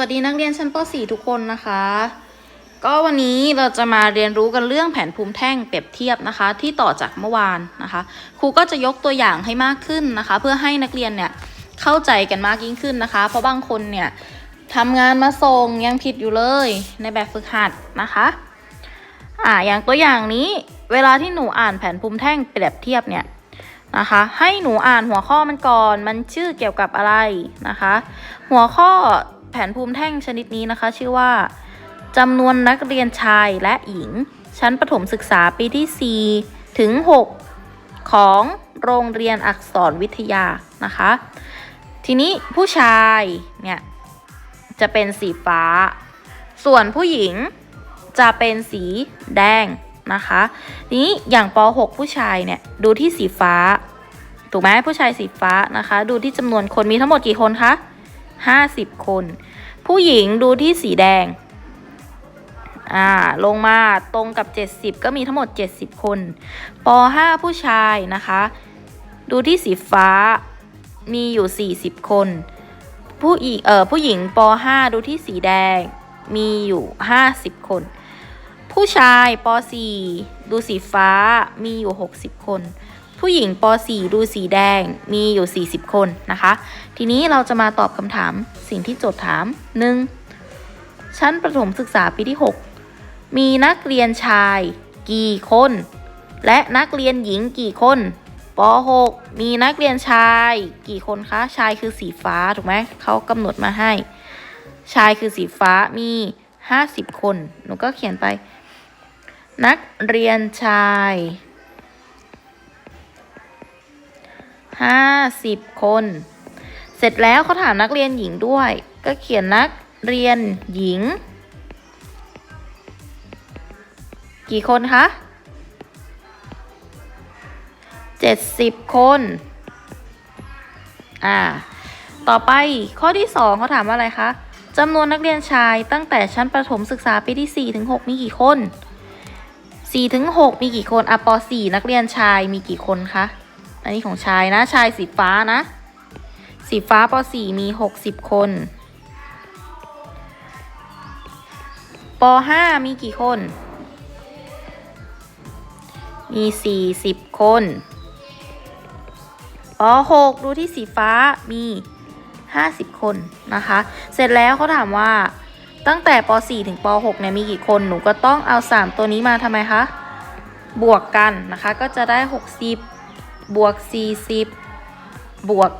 วัสดีนักเรียนชั้นป .4 ทุกคนนะคะ ก็วันนี้เราจะมาเรียนรู้กันเรื่องแผนภูมิแท่งเปรียบเทียบนะคะ ที่ต่อจากเมื่อวานนะคะ ครูก็จะยกตัวอย่างให้มากขึ้นนะคะ เพื่อให้นักเรียนเนี่ยเข้าใจกันมากยิ่งขึ้นนะคะ เพราะบางคนเนี่ยทำงานมาส่งยังผิดอยู่เลยในแบบฝึกหัดนะคะอ่าอย่างตัวอย่างนี้เวลาที่หนูอ่านแผนภูมิแท่งเปรียบเทียบเนี่ยนะคะให้หนูอ่านหัวข้อมันก่อนมันชื่อเกี่ยวกับอะไรนะคะ หัวข้อ แผนภูมิแท่งชนิดนี้นะคะ ชื่อว่าจำนวนนักเรียนชายและหญิง ชั้นประถมศึกษาปีที่ 4 ถึง 6 ของโรงเรียนอักษรวิทยานะคะ ทีนี้ผู้ชายเนี่ยจะเป็นสีฟ้า ส่วนผู้หญิงจะเป็นสีแดงนะคะทีนี้อย่างป .6 ผู้ชายเนี่ยดูที่สีฟ้า ถูกไหมผู้ชายสีฟ้านะคะ ดูที่จำนวนคนมีทั้งหมดกี่คนคะ 50 คน ผู้หญิงดูที่สีแดง อ่า ลงมาตรงกับ 70 ก็มีทั้งหมด 70 คนป .5 ผู้ชายนะคะ ดูที่สีฟ้า มีอยู่ 40 คน ผู้หญิงเอ่อผู้หญิงป .5 ดูที่สีแดง มีอยู่ 50 คน ผู้ชายป .4 ดูสีฟ้า มีอยู่ 60 คน ผู้หญิงป .4 ดูสีแดงมีอยู่ 40 คนนะคะ ทีนี้เราจะมาตอบคำถามสิ่งที่โจทย์ถาม 1. ชั้นประถมศึกษาปีที่ 6 มีนักเรียนชายกี่คน และนักเรียนหญิงกี่คนป .6 มีนักเรียนชายกี่คนคะ ชายคือสีฟ้าถูกไหมเขากำหนดมาให้ ชายคือสีฟ้ามี 50 คน หนูก็เขียนไป นักเรียนชาย ห้าสิบคน เสร็จแล้วเขาถามนักเรียนหญิงด้วย ก็เขียนนักเรียนหญิง กี่คนคะเจ็ดสิบคน อ่า ต่อไปข้อที่สองเขาถามว่าอะไรคะจำนวนนักเรียนชายตั้งแต่ชั้นประถมศึกษาปีที่ 4 ถึง 6 มีกี่คน 4 ถึง 6 มีกี่คนอะป .4 นักเรียนชายมีกี่คนคะ นนี้ของชายนะ ชายสีฟ้านะ สีฟ้าป .4 มี 60 คนป .5 มีกี่คน มี 40 คนป .6 ดูที่สีฟ้ามี 50 คนนะคะ เสร็จแล้วเขาถามว่าตั้งแต่ป .4 ถึงป .6 เนี่ยมีกี่คน หนูก็ต้องเอา 3 ตัวนี้มาทำไมคะ บวกกันนะคะ ก็จะได้ 60 บวก 40 บวก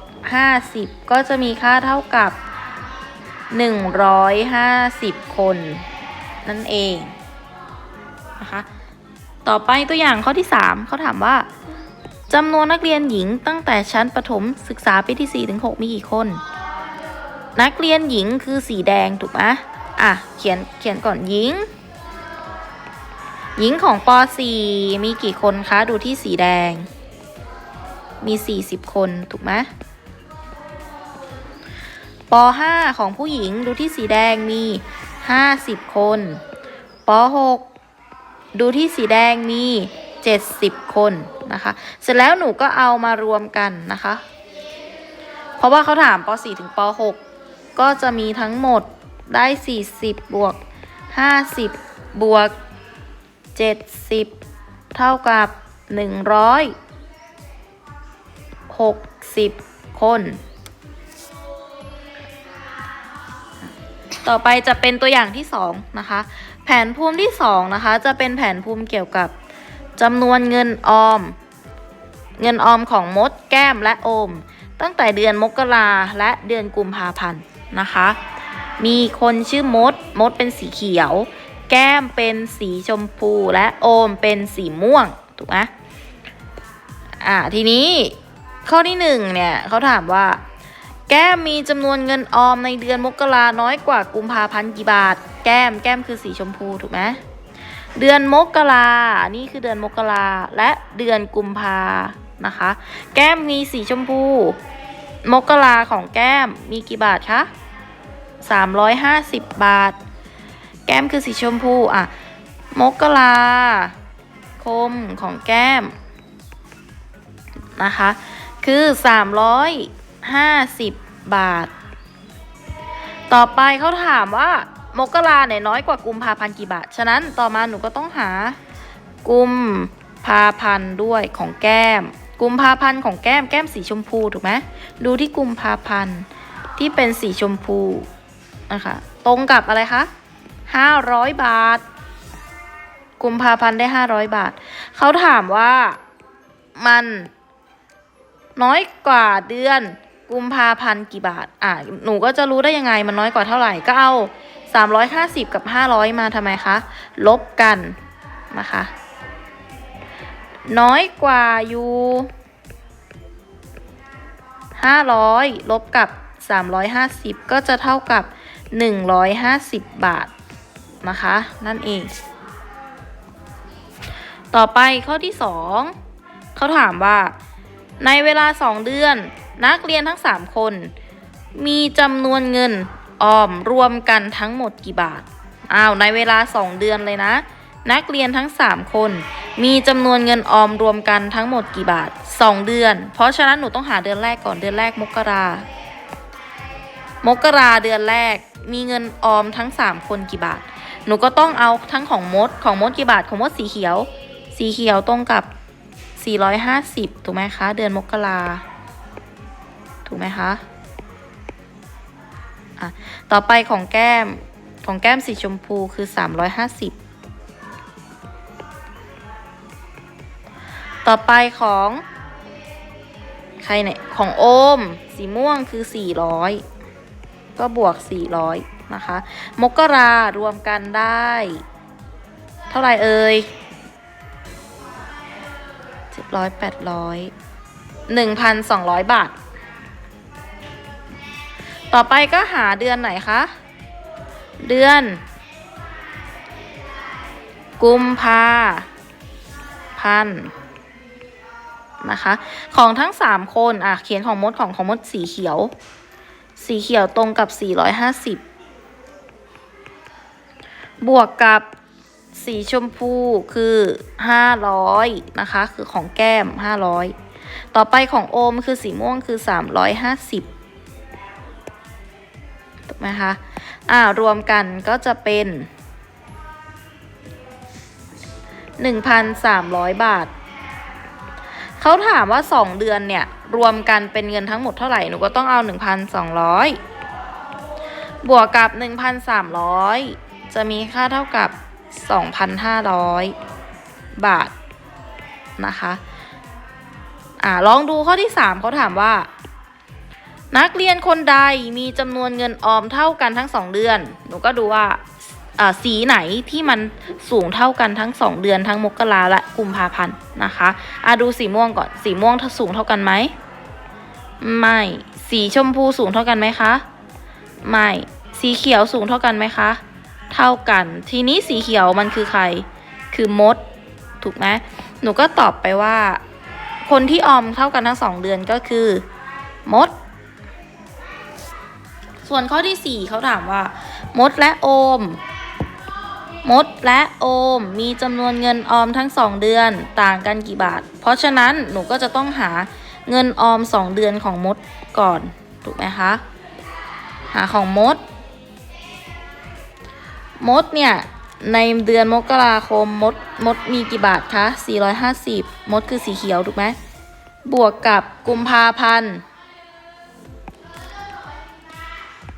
50 ก็จะมีค่าเท่ากับ 150 คน นั่นเองนะคะต่อไปตัวอย่างข้อที่ 3 เขาถามว่าจำนวนนักเรียนหญิงตั้งแต่ชั้นประถมศึกษาปีที่ 4 ถึง 6 มีกี่คน นักเรียนหญิงคือสีแดงถูกไหมอะ เขียนเขียนก่อนหญิง หญิงของป .4 มีกี่คนคะ ดูที่สีแดง มี 40 คนถูกไหมป .5 ของผู้หญิงดูที่สีแดงมี 50 คนป .6 ดูที่สีแดงมี 70 คนนะคะ เสร็จแล้วหนูก็เอามารวมกันนะคะ เพราะว่าเขาถามป .4 ถึงป .6 ก็จะมีทั้งหมดได้ 40 บวก 50 บวก 70 เท่ากับ 100 60 คน ต่อไปจะเป็นตัวอย่างที่2นะคะ แผนภูมิที่2นะคะ จะเป็นแผนภูมิเกี่ยวกับจำนวนเงินออม เงินออมของมดแก้มและโอม ตั้งแต่เดือนมกราและเดือนกุมภาพันธ์นะคะ มีคนชื่อมด มดเป็นสีเขียว แก้มเป็นสีชมพูและโอมเป็นสีม่วง ถูกไหมอ่าทีนี้ ข้อที่หนึ่งเนี่ยเขาถามว่า แก้มมีจำนวนเงินออมในเดือนมกราน้อยกว่ากุมภาพันธ์กี่บาท แก้มแก้มคือสีชมพูถูกไหมเดือนมกรานี่คือเดือนมกราและเดือนกุมภานะคะ แก้มมีสีชมพู มกราของแก้มมีกี่บาทคะ350 บาท แก้มคือสีชมพูอะ มกราคมของแก้มนะคะ คือ 350 บาท ต่อไปเขาถามว่ามกราเนี่ยน้อยกว่ากุมภาพันธ์กี่บาท ฉะนั้นต่อมาหนูก็ต้องหา กุมภาพันธ์ด้วยของแก้ม กุมภาพันธ์ของแก้มแก้มสีชมพูถูกไหมดูที่กุมภาพันธ์ที่เป็นสีชมพูนะคะตรงกับอะไรคะห้าร้อยบาท กุมภาพันธ์ได้ห้าร้อยบาท เขาถามว่ามัน น้อยกว่าเดือนกุมภาพันธ์กี่บาท อะหนูก็จะรู้ได้ยังไงมันน้อยกว่าเท่าไหร่ก็เอาสามร้อยห้าสิบกับห้าร้อยมาทำไมคะ ลบกันนะคะ น้อยกว่าอยู่ห้าร้อยลบกับสามร้อยห้าสิบก็จะเท่ากับหนึ่งร้อยห้าสิบบาทนะคะ นั่นเอง ต่อไปข้อที่สองเขาถามว่า ในเวลา 2 เดือน นักเรียนทั้ง 3 คน มีจำนวนเงินออมรวมกันทั้งหมดกี่บาท อ้าว ในเวลา 2 เดือนเลยนะ นักเรียนทั้ง 3 คน มีจำนวนเงินออมรวมกันทั้งหมดกี่บาท 2 เดือน เพราะฉะนั้นหนูต้องหาเดือนแรกก่อนเดือนแรกมกรามกราเดือนแรกมีเงินออมทั้ง 3 คนกี่บาท หนูก็ต้องเอาทั้งของมดของมดกี่บาทของมดสีเขียว สีเขียวตรงกับ 450 ถูกไหมคะ เดือนมกราถูกไหมคะอะต่อไปของแก้มของแก้มสีชมพูคือ 350 ต่อไปของใครเนี่ยของโอม สีม่วงคือ 400 ก็บวก 400 นะคะ มกรารวมกันได้ เท่าไหร่เอ่ย ร้อยแปดร้อยหนึ่งพันสองร้อยบาท ต่อไปก็หาเดือนไหนคะ เดือน กุมภาพันนะคะ ของทั้งสามคนอะเขียนของมดของของมดสีเขียว สีเขียวตรงกับ450บวกกับ สีชมพูคือ 500 นะคะ คือของแก้ม 500 ต่อไปของโอมคือสีม่วงคือ 350ถูกไหมคะ อ่ารวมกันก็จะเป็น 1,300 บาท เขาถามว่า 2 เดือนเนี่ย รวมกันเป็นเงินทั้งหมดเท่าไหร่ หนูก็ต้องเอา 1,200 บวกกับ 1,300 จะมีค่าเท่ากับ 2,500 บาทนะคะอ่าลองดูข้อที่ 3เขาถามว่า นักเรียนคนใดมีจำนวนเงินออมเท่ากันทั้ง 2 เดือน หนูก็ดูว่าอ่าสีไหนที่มันสูงเท่ากันทั้ง 2 เดือนทั้งมกราและกุมภาพันธ์นะคะอ่าดูสีม่วงก่อนสีม่วงสูงเท่ากันไหมไม่สีชมพูสูงเท่ากันไหมคะไม่สีเขียวสูงเท่ากันไหมคะ เท่ากัน ทีนี้สีเขียวมันคือใคร คือมด ถูกไหมหนูก็ตอบไปว่า คนที่ออมเท่ากันทั้งสองเดือนก็คือ มด ส่วนข้อที่สี่เขาถามว่า มดและโอม มดและโอมมีจำนวนเงินออมทั้งสองเดือนต่างกันกี่บาท เพราะฉะนั้นหนูก็จะต้องหาเงินออมสองเดือนของมดก่อน ถูกไหมคะ หาของมด มดเนี่ย ในเดือนมกราคมมดมดมีกี่บาทคะ 450 มดคือสีเขียวถูกไหม บวกกับกุมภาพันธ์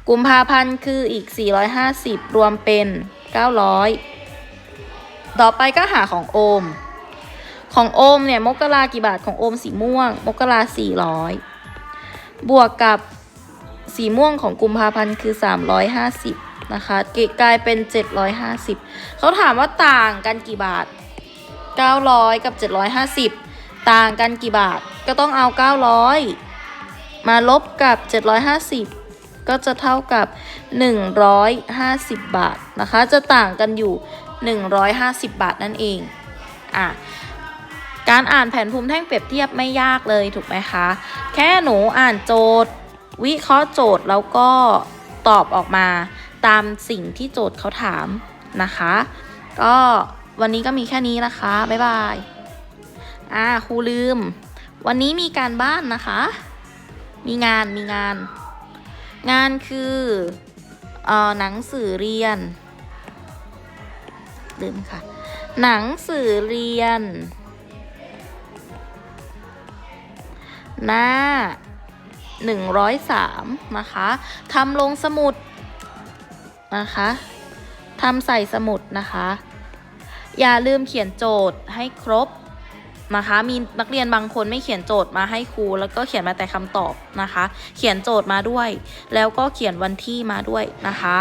กุมภาพันธ์คืออีก 450 รวมเป็น 900 ต่อไปก็หาของโอม ของโอมเนี่ยมกรากี่บาทของโอมสีม่วง มกรา400 บวกกับสีม่วงของกุมภาพันธ์คือ 350 นะคะเกกลายเป็น 750 เขาถามว่าต่างกันกี่บาท 900 กับ 750 ต่างกันกี่บาท ก็ต้องเอา 900 มาลบกับ 750 ก็จะเท่ากับ 150 บาทนะคะ จะต่างกันอยู่ 150 บาทนั่นเอง อะ การอ่านแผนภูมิแท่งเปรียบเทียบไม่ยากเลยถูกไหมคะ แค่หนูอ่านโจทย์ วิเคราะห์โจทย์แล้วก็ตอบออกมา ตามสิ่งที่โจทย์เขาถามนะคะ ก็วันนี้ก็มีแค่นี้นะคะ บ๊ายบาย อ่าครูลืม วันนี้มีการบ้านนะคะ มีงานมีงาน งานคือเอ่อหนังสือเรียน ลืมค่ะ หนังสือเรียน หน้า 103 นะคะทำลงสมุด นะคะทำใส่สมุดนะคะ อย่าลืมเขียนโจทย์ให้ครบนะคะมีนักเรียนบางคนไม่เขียนโจทย์มาให้ครู แล้วก็เขียนมาแต่คำตอบนะคะ เขียนโจทย์มาด้วย แล้วก็เขียนวันที่มาด้วยนะคะ